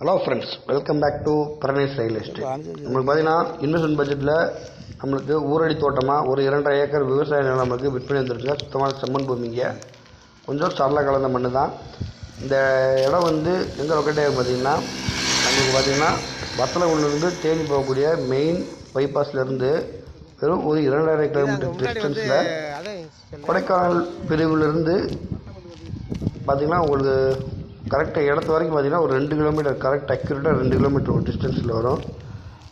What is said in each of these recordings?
Hello friends welcome back to Paranes real estate நம்மளுக்கு பார்த்தீங்கன்னா investment பட்ஜெட்டில் நம்மளுக்கு ஊரடி தோட்டமாக ஒரு இரண்டரை ஏக்கர் விவசாய நிலம் நம்மளுக்கு விற்பனை வந்துருச்சுங்க. சுத்தமான செம்மண் பூமிங்க கொஞ்சம் சரள கலந்த மண் தான். இந்த இடம் வந்து எங்கே லொக்கேட் ஆகும் பார்த்தீங்கன்னா நம்மளுக்கு பார்த்தீங்கன்னா வத்தலகுண்டிலிருந்து தேனி போகக்கூடிய மெயின் பைபாஸ்லேருந்து வெறும் ஒரு இரண்டாயிரம் கிலோமீட்டர் டிஸ்டன்ஸில் கொடைக்கானல் பிரிவிலிருந்து பார்த்தீங்கன்னா உங்களுக்கு கரெக்டாக இடத்து வரைக்கும் பார்த்தீங்கன்னா ஒரு ரெண்டு கிலோமீட்டர் கரெக்ட் அக்யூரேட்டாக ரெண்டு கிலோமீட்டர் ஒரு டிஸ்டன்ஸில் வரும்.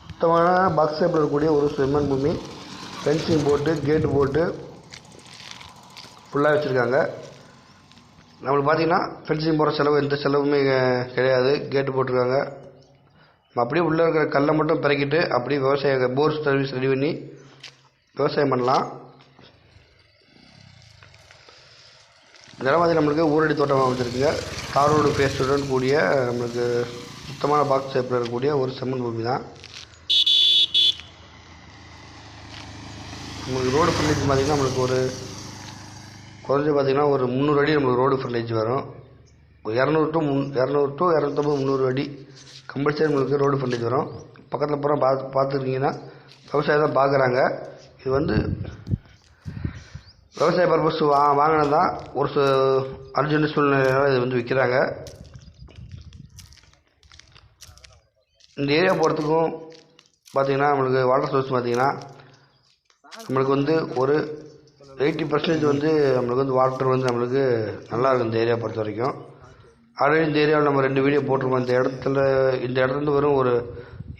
சுத்தமான பாக்ஸ் ஷேப்பில் இருக்கக்கூடிய ஒரு செம்மண் பூமி ஃபென்சிங் போட்டு கேட்டு போட்டு ஃபுல்லாக வச்சுருக்காங்க. நம்மளுக்கு பார்த்தீங்கன்னா ஃபென்சிங் போகிற செலவு எந்த செலவுமே கிடையாது. கேட்டு போட்டிருக்காங்க. நம்ம அப்படியே உள்ளே இருக்கிற கல்லை மட்டும் பிறக்கிட்டு அப்படியே விவசாய போர் சர்வீஸ் ரெடி பண்ணி விவசாயம் பண்ணலாம். இந்த நம்மளுக்கு ஊரடி தோட்டம் அமைச்சிருக்குங்க. தாரோடு ரோடு பேஸ்டுடன் கூடிய நம்மளுக்கு சுத்தமான பாக்ஸ் ஷேப்பில் இருக்கக்கூடிய ஒரு செம்மண் பூமி தான் நம்மளுக்கு ரோடு ஃப்ரண்டேஜ் பார்த்திங்கன்னா நம்மளுக்கு ஒரு குறைஞ்சி பார்த்திங்கன்னா ஒரு முந்நூறு அடி நம்மளுக்கு ரோடு ஃப்ரண்டேஜ் வரும். இரநூறு டு முன் இரநூறு டு இரநூத்தம்பது முந்நூறு அடி கம்பல்சரி நம்மளுக்கு ரோடு ஃப்ரண்டேஜ் வரும். பக்கத்தில் பூரா பார்த்து பார்த்துருக்கீங்கன்னா விவசாயம் தான் பார்க்குறாங்க இது வந்து விவசாய பர்பஸ் வா வாங்கினது தான் ஒரு சு அர்ஜென்ட் சூழ்நிலையால் இது வந்து விற்கிறாங்க இந்த ஏரியா போகிறதுக்கும் பார்த்தீங்கன்னா நம்மளுக்கு வாட்டர் சோர்ஸ் பார்த்திங்கன்னா நம்மளுக்கு வந்து ஒரு எயிட்டி பர்சன்டேஜ் வந்து நம்மளுக்கு வந்து வாட்டர் வந்து நம்மளுக்கு நல்லா இருக்கும் இந்த ஏரியா பொறுத்த வரைக்கும். ஆல்ரெடி இந்த ஏரியாவில் நம்ம ரெண்டு வீடியோ போட்டிருக்கோம். இந்த இடத்துல இந்த இடத்துலேருந்து வெறும் ஒரு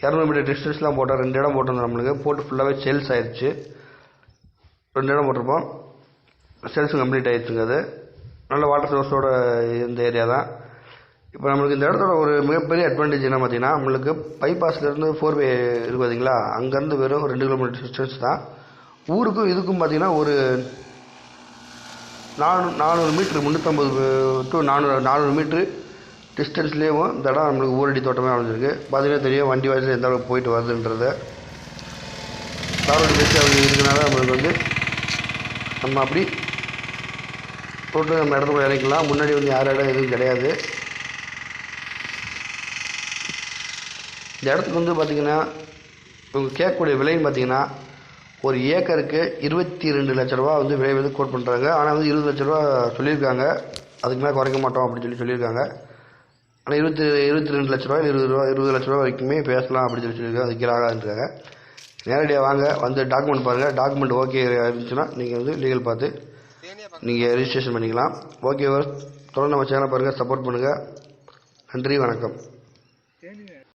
இரநூறு மீட்டர் டிஸ்டன்ஸ்லாம் போட்டோம் ரெண்டு இடம் போட்டிருந்தோம் நம்மளுக்கு. போட்டு ஃபுல்லாகவே சேல்ஸ் ஆயிடுச்சு ரெண்டு இடம் போட்டிருப்போம். சேல்ஸும் கம்ப்ளீட் ஆயிடுச்சுங்க அது நல்ல வாட்டர் சோர்ஸோட இந்த ஏரியா தான். இப்போ நம்மளுக்கு இந்த இடத்தோட ஒரு மிகப்பெரிய அட்வான்டேஜ் என்ன பார்த்தீங்கன்னா நம்மளுக்கு பைபாஸ்லேருந்து ஃபோர் வே இருக்கு பார்த்தீங்களா? அங்கேருந்து வெறும் ரெண்டு கிலோமீட்டர் டிஸ்டன்ஸ் தான். ஊருக்கும் இதுக்கும் பார்த்தீங்கன்னா ஒரு நானூ நானூறு மீட்ரு முந்நூற்றம்பது டு நானூறு நானூறு மீட்ரு டிஸ்டன்ஸ்லேயும் இந்த இடம் நம்மளுக்கு ஊரடி தோட்டமே அமைஞ்சிருக்கு. பார்த்தீங்கன்னா தெரியும் வண்டி வாசல் எந்த அளவுக்கு போயிட்டு வருதுன்றத. தாரோடு பேசி அவங்க இருக்கிறனால நம்மளுக்கு வந்து நம்ம அப்படி போட்டு நம்ம இடத்துக்குள்ள இறக்கலாம் முன்னாடி வந்து யார் இடம் எதுவும் கிடையாது. இந்த இடத்துக்கு வந்து பார்த்திங்கன்னா இவங்க கேட்கக்கூடிய விலைன்னு பார்த்தீங்கன்னா ஒரு ஏக்கருக்கு இருபத்தி ரெண்டு லட்ச ரூபா வந்து விலை வந்து கோட் பண்ணுறாங்க ஆனால் வந்து இருபது லட்ச ரூபா சொல்லியிருக்காங்க. அதுக்கு மேலே குறைக்க மாட்டோம் அப்படின்னு சொல்லி சொல்லியிருக்காங்க. ஆனால் இருபத்தி இருபத்தி ரெண்டு லட்ச ரூபா இருபது ரூபா இருபது லட்ச ரூபா வரைக்குமே பேசலாம் அப்படின்னு சொல்லி சொல்லியிருக்காங்க. அதுக்கு ஆகாதுன்றாங்க நேரடியாக வாங்க வந்து டாக்குமெண்ட் பாருங்கள் டாக்குமெண்ட் ஓகே இருந்துச்சுன்னா நீங்கள் வந்து லீகல் பார்த்து நீங்கள் ரெஜிஸ்ட்ரேஷன் பண்ணிக்கலாம். ஓகே தொடர்ந்து நம்ம சேனல் பாருங்கள் சப்போர்ட் பண்ணுங்கள் நன்றி வணக்கம்.